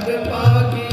Bhagavad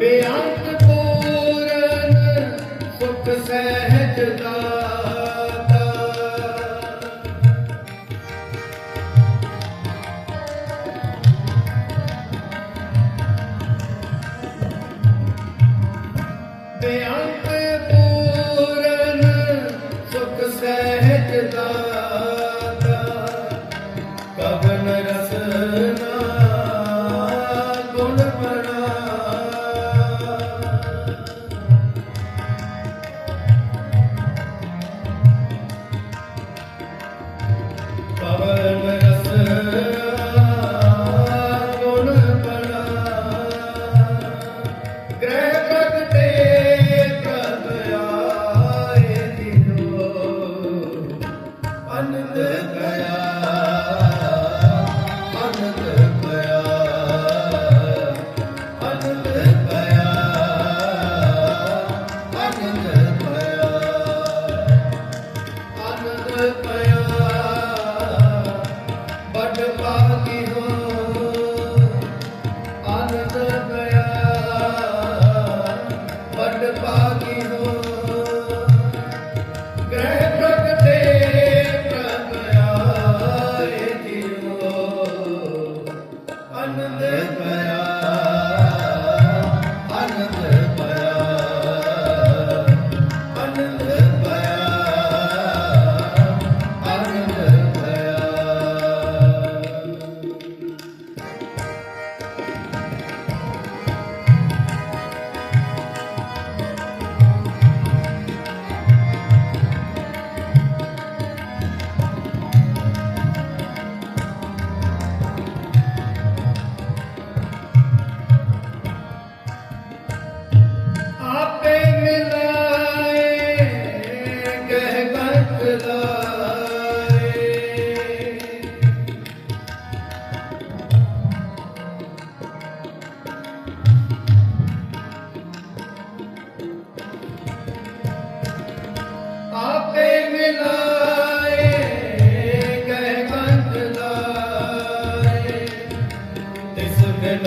ਬੇਅੰਤ ਪੂਰਨ ਸੁਖ ਸਹਿਜ पाती ਤਿਸ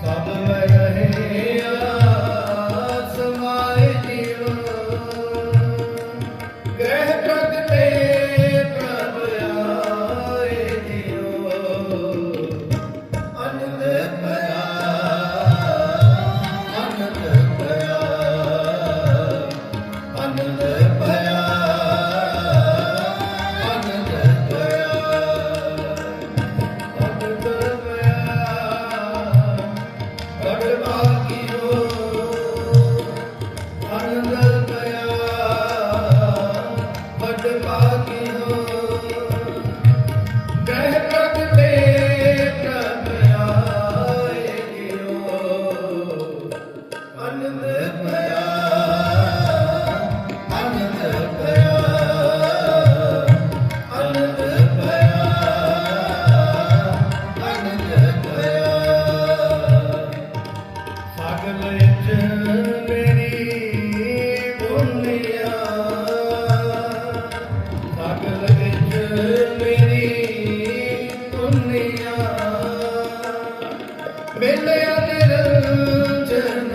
सब रहे Bye. ਵੇਲੇ ਅਨਰੰਜਨ